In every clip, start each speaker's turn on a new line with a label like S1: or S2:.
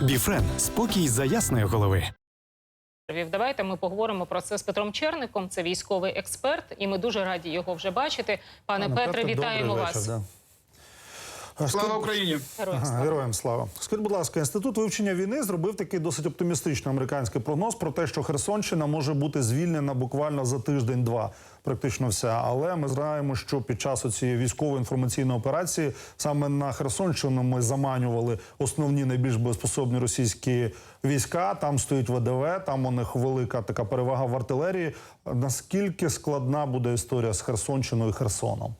S1: Біфрен спокій за ясної голови.
S2: Давайте ми поговоримо про це з Петром Черником. Це військовий експерт, і ми дуже раді його вже бачити. Пане, Петре, вітаємо
S3: добрий
S2: вас.
S3: вечір, да.
S4: Слава Україні!
S2: Героям слава.
S3: героям слава. Скажіть, будь ласка, інститут вивчення війни зробив такий досить оптимістичний американський прогноз про те, що Херсонщина може бути звільнена буквально за тиждень-два, практично вся. Але ми знаємо, що під час цієї військової інформаційної операції саме на Херсонщину ми заманювали основні найбільш боєспособні російські війська. Там стоїть ВДВ, там у них велика така перевага в артилерії. Наскільки складна буде історія з Херсонщиною і Херсоном?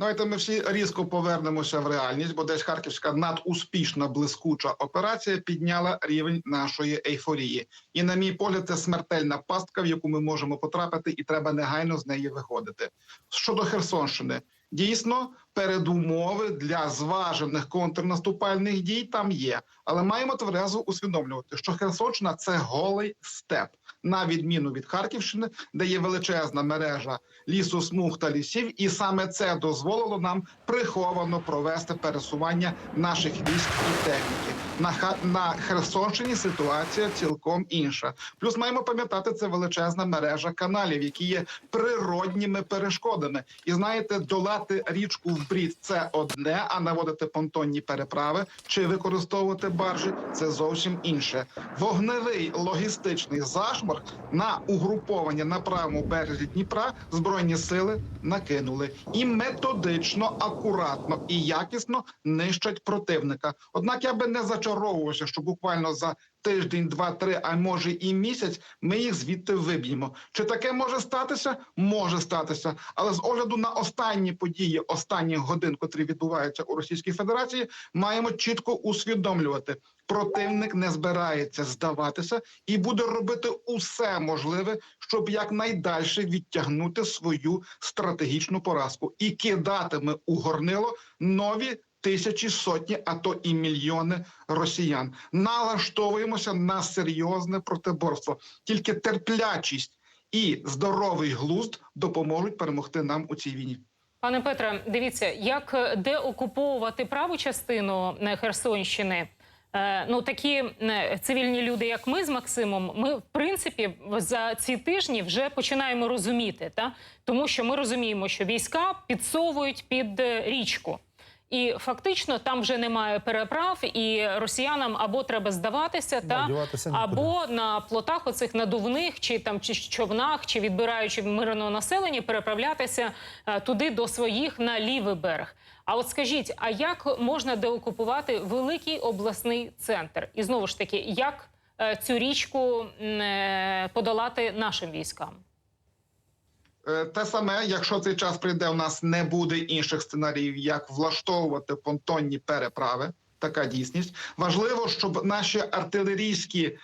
S4: Давайте ми всі різко повернемося в реальність, бо десь харківська надуспішна блискуча операція підняла рівень нашої ейфорії. І, на мій погляд, це смертельна пастка, в яку ми можемо потрапити, і треба негайно з неї виходити. Щодо Херсонщини, дійсно передумови для зважених контрнаступальних дій там є, але маємо тверезо усвідомлювати, що Херсонщина це голий степ, на відміну від Харківщини, де є величезна мережа лісу, смуг та лісів, і саме це дозволило нам приховано провести пересування наших військ і техніки. На на Херсонщині ситуація цілком інша. Плюс маємо пам'ятати, це величезна мережа каналів, які є природніми перешкодами. І знаєте, долати річку в брід це одне, а наводити понтонні переправи чи використовувати баржі це зовсім інше. Вогневий логістичний зашморг на угруповання на правому березі Дніпра збройні сили накинули і методично, акуратно і якісно нищать противника. Однак я би не зачаровувався, що буквально за тиждень, два, три, а може і місяць, ми їх звідти виб'ємо. Чи таке може статися? Може статися, але з огляду на останні події останніх годин, котрі відбуваються у Російській Федерації, маємо чітко усвідомлювати. Противник не збирається здаватися і буде робити усе можливе, щоб якнайдальше відтягнути свою стратегічну поразку і кидатиме у горнило нові тисячі, сотні, а то і мільйони росіян. Налаштовуємося на серйозне протиборство. Тільки терплячість і здоровий глузд допоможуть перемогти нам у цій війні.
S2: Пане Петре, дивіться, як е, де окуповувати праву частину е, Херсонщини. Е, Ну, такі цивільні люди, як ми з Максимом, ми в принципі за ці тижні вже починаємо розуміти, та тому що ми розуміємо, що війська підсовують під річку. І фактично там вже немає переправ, і росіянам або треба здаватися, та або на плотах оцих надувних, чи там чи човнах, чи відбираючи мирного населення, переправлятися е, туди до своїх на лівий берег. А от скажіть, а як можна деокупувати великий обласний центр? І знову ж таки, як е, цю річку е, подолати нашим військам?
S4: Е, Те саме, якщо цей час прийде, у нас не буде інших сценаріїв, як влаштовувати понтонні переправи. Така дійсність важливо, щоб наші артилерійські е,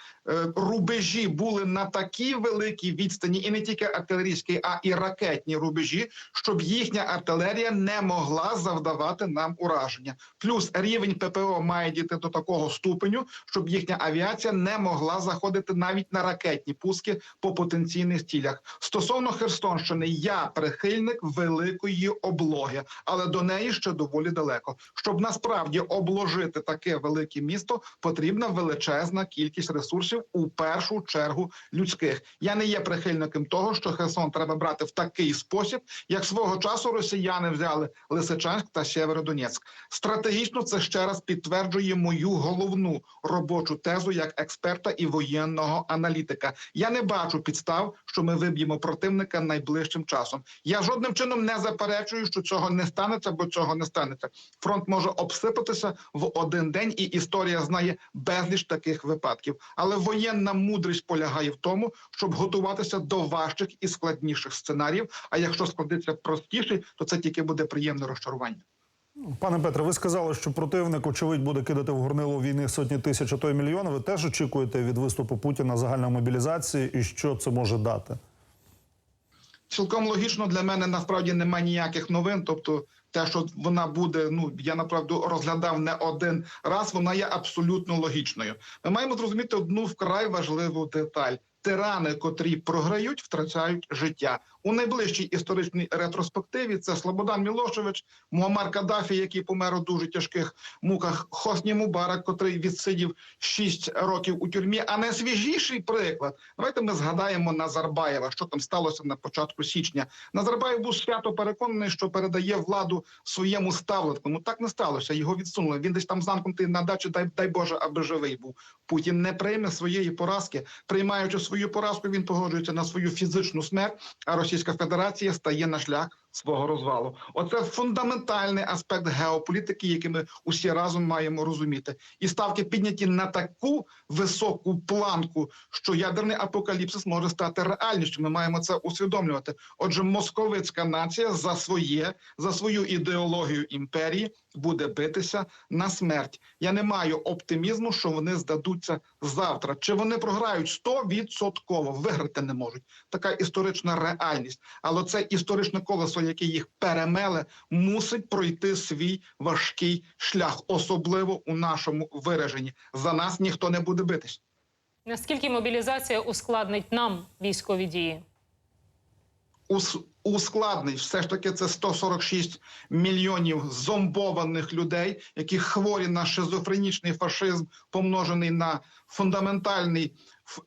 S4: рубежі були на такій великій відстані, і не тільки артилерійські, а і ракетні рубежі, щоб їхня артилерія не могла завдавати нам ураження. Плюс рівень ППО має дійти до такого ступеню, щоб їхня авіація не могла заходити навіть на ракетні пуски по потенційних цілях. Стосовно Херсонщини, я прихильник великої облоги, але до неї ще доволі далеко. Щоб насправді обложити таке велике місто, потрібна величезна кількість ресурсів, у першу чергу людських. Я не є прихильником того, що Херсон треба брати в такий спосіб, як свого часу росіяни взяли Лисичанськ та Сєвєродонецьк. Стратегічно це ще раз підтверджує мою головну робочу тезу як експерта і воєнного аналітика. Я не бачу підстав, що ми виб'ємо противника найближчим часом. Я жодним чином не заперечую, що цього не станеться, бо цього не станеться. Фронт може обсипатися в один день, і історія знає безліч таких випадків. Але воєнна мудрість полягає в тому, щоб готуватися до важчих і складніших сценаріїв. А якщо складеться простіший, то це тільки буде приємне розчарування.
S3: Пане Петре, ви сказали, що противник, очевидь, буде кидати в горнило війни сотні тисяч, а то й мільйони. Ви теж очікуєте від виступу Путіна загальної мобілізації і що це може дати?
S4: Цілком логічно для мене насправді немає ніяких новин. Тобто, те, що вона буде, ну я направду розглядав не один раз. Вона є абсолютно логічною. Ми маємо зрозуміти одну вкрай важливу деталь. Тирани, котрі програють, втрачають життя у найближчій історичній ретроспективі. Це Слободан Мілошевич, Муаммар Каддафі, який помер у дуже тяжких муках, Хосні Мубарак, котрий відсидів 6 років у тюрмі. А найсвіжіший приклад. Давайте ми згадаємо Назарбаєва, що там сталося на початку січня. Назарбаєв був свято переконаний, що передає владу своєму ставленнику. Ну так не сталося. Його відсунули. Він десь там замкнутий на дачі. Дай дай Боже, аби живий був. Путін не прийме своєї поразки. Приймаючи свою поразку, він погоджується на свою фізичну смерть. А Російська Федерація стає на шлях свого розвалу. Оце фундаментальний аспект геополітики, який ми усі разом маємо розуміти. І ставки підняті на таку високу планку, що ядерний апокаліпсис може стати реальністю. Ми маємо це усвідомлювати. Отже, московицька нація за своє за свою ідеологію імперії буде битися на смерть. Я не маю оптимізму, що вони здадуться завтра. Чи вони програють 100%? Виграти не можуть. Така історична реальність. Але це історичне колесо, яке їх перемеле, мусить пройти свій важкий шлях, особливо у нашому вираженні. За нас ніхто не буде битись.
S2: Наскільки мобілізація ускладнить нам військові дії?
S4: ус- ускладнить. Все ж таки, це 146 мільйонів зомбованих людей, які хворі на шизофренічний фашизм, помножений на фундаментальний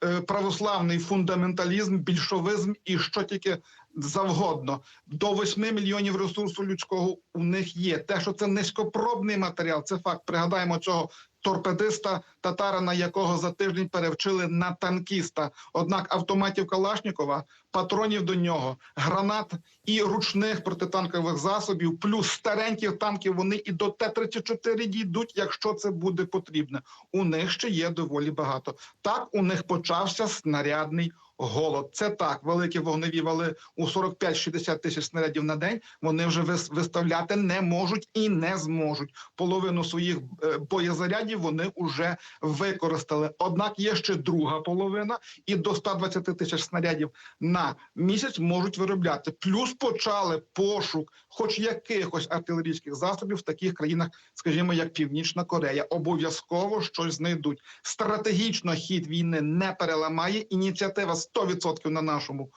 S4: е, православний фундаменталізм, більшовизм і що тільки завгодно. До 8 мільйонів ресурсу людського у них є. Те, що це низькопробний матеріал, це факт. Пригадаємо цього. Торпедиста татарина, якого за тиждень перевчили на танкіста. Однак автоматів Калашнікова, патронів до нього, гранат і ручних протитанкових засобів, плюс стареньких танків. Вони і до Т-34 дійдуть, якщо це буде потрібно. У них ще є доволі багато. Так у них почався снарядний голод. Це так, великі вогневі вали у 45-60 тисяч снарядів на день. Вони вже вис- виставляти не можуть і не зможуть. Половину своїх е, боєзарядів вони вже використали. Однак є ще друга половина, і до 120 тисяч снарядів на місяць можуть виробляти. Плюс почали пошук, хоч якихось артилерійських засобів в таких країнах, скажімо, як Північна Корея. Обов'язково щось знайдуть. Стратегічно хід війни не переламає. Ініціатива 100% на нашому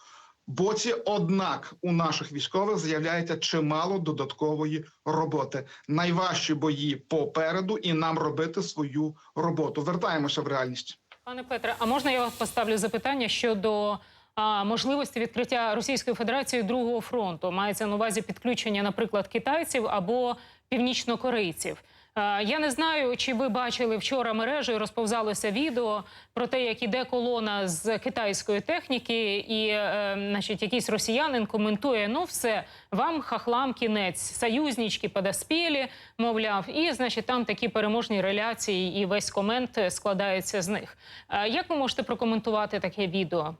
S4: боці. Однак у наших військових з'являється чимало додаткової роботи. Найважчі бої попереду, і нам робити свою роботу. Вертаємося в реальність.
S2: Пане Петре, а можна я поставлю запитання щодо а, можливості відкриття Російської Федерації другого фронту? Мається на увазі підключення, наприклад, китайців або північнокорейців. Е, Я не знаю, чи ви бачили вчора мережею розповзалося відео про те, як іде колона з китайської техніки, і е, значить, якийсь росіянин коментує: ну все, вам хахлам кінець, союзнички подоспілі, мовляв, і значить там такі переможні реляції, і весь комент складається з них. Е, Як ви можете прокоментувати таке відео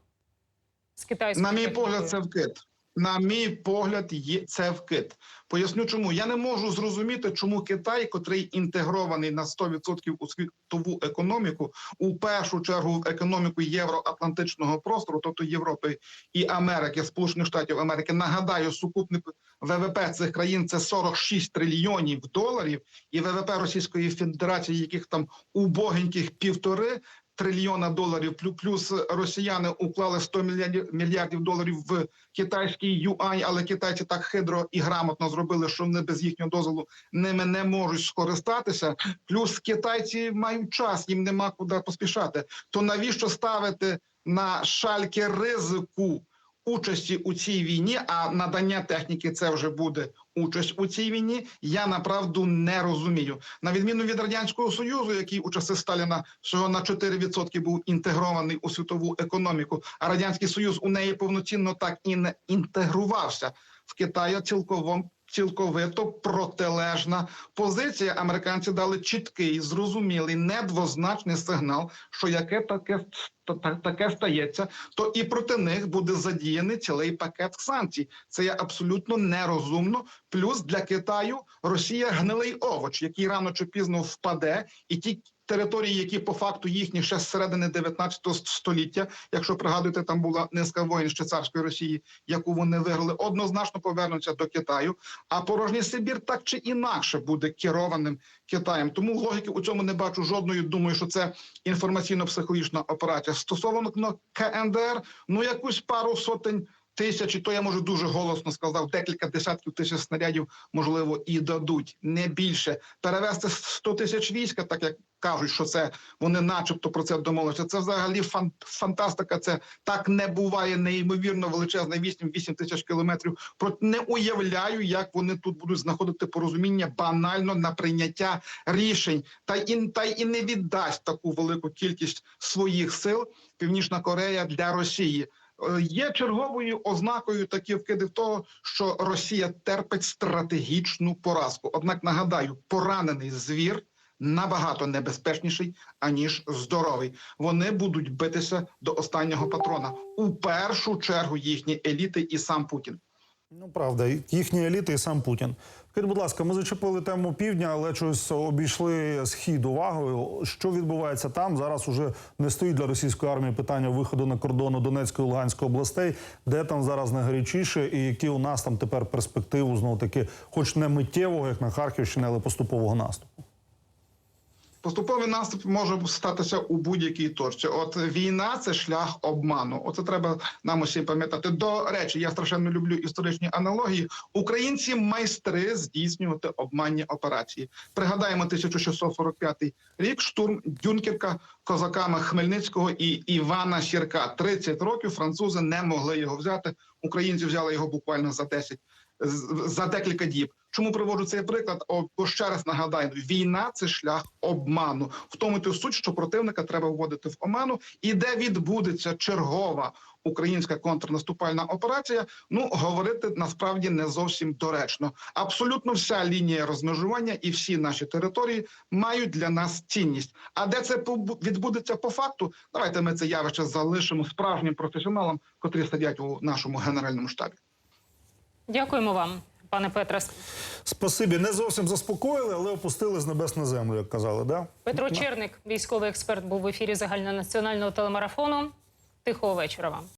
S2: з китайської
S4: На мій
S2: техніки?
S4: погляд, це вкид. На мій погляд, є це вкид. Поясню, чому я не можу зрозуміти, чому Китай, котрий інтегрований на 100% у світову економіку, у першу чергу в економіку євроатлантичного простору, тобто Європи і Америки, Сполучених Штатів Америки. Нагадаю, сукупник ВВП цих країн це 46 трильйонів доларів, і ВВП Російської Федерації, яких там убогеньких півтори трильйона доларів, плюс росіяни уклали 100 мільярдів, доларів в китайський юань, але китайці так хитро і грамотно зробили, що вони без їхнього дозволу ними не можуть скористатися. Плюс китайці мають час, їм нема куди поспішати. То навіщо ставити на шальки ризику? Участі у цій війні, а надання техніки це вже буде участь у цій війні. Я направду не розумію. На відміну від радянського союзу, який у часи Сталіна всього на 4% був інтегрований у світову економіку, а радянський союз у неї повноцінно так і не інтегрувався. В Китаї цілковом цілковито протилежна позиція. Американці дали чіткий, зрозумілий, недвозначний сигнал, що яке таке та- та- таке стається, то і проти них буде задіяний цілий пакет санкцій. Це є абсолютно нерозумно. Плюс для Китаю Росія гнилий овоч, який рано чи пізно впаде, і ті території, які по факту їхні ще з середини 19 століття. Якщо пригадуєте, там була низка воїн ще царської Росії, яку вони виграли, однозначно повернуться до Китаю. А порожній Сибір так чи інакше буде керованим Китаєм. Тому логіки у цьому не бачу жодної. Думаю, що це інформаційно-психологічна операція. Стосовно КНДР, ну якусь пару сотень. Тисячі, то я може дуже голосно сказав, декілька десятків тисяч снарядів, можливо, і дадуть не більше. Перевести 100 тисяч війська, так як кажуть, що це вони, начебто, про це домовилися. Це взагалі фан, фантастика. Це так не буває неймовірно величезне 8-8 тисяч кілометрів. Про не уявляю, як вони тут будуть знаходити порозуміння банально на прийняття рішень, та й та і не віддасть таку велику кількість своїх сил Північна Корея для Росії. Е, Є черговою ознакою такі вкиди в того, що Росія терпить стратегічну поразку. Однак нагадаю, поранений звір набагато небезпечніший аніж здоровий. Вони будуть битися до останнього патрона у першу чергу їхні еліти і сам Путін.
S3: Ну, правда, їхні еліти і сам Путін. Скажіть, будь ласка, ми зачепили тему півдня, але щось обійшли схід увагою. Що відбувається там? Зараз уже не стоїть для російської армії питання виходу на кордону Донецької і Луганської областей. Де там зараз найгарячіше, і які у нас там тепер перспективу знову таки, хоч не миттєвого, як на Харківщині, але поступового наступу.
S4: Поступовий наступ може статися у будь-якій точці. От війна це шлях обману. Оце треба нам усім пам'ятати. До речі, я страшенно люблю історичні аналогії. Українці майстри здійснювати обманні операції. Пригадаємо 1645 рік. Штурм Дюнкерка козаками Хмельницького і Івана Сірка. 30 років французи не могли його взяти. Українці взяли його буквально за 10 з- за декілька діб. Чому приводжу цей приклад? О, ще раз нагадаю, війна це шлях обману. В тому то суть, що противника треба вводити в оману, і де відбудеться чергова українська контрнаступальна операція. Ну говорити насправді не зовсім доречно. Абсолютно вся лінія розмежування і всі наші території мають для нас цінність. А де це відбудеться по факту? Давайте ми це явище залишимо справжнім професіоналам, котрі сидять у нашому генеральному штабі.
S2: Дякуємо вам, пане Петре.
S3: Спасибі, не зовсім заспокоїли, але опустили з небес на землю, як казали. Да?
S2: Петро Черник, військовий експерт, був в ефірі загальнонаціонального телемарафону. Тихого вечора вам.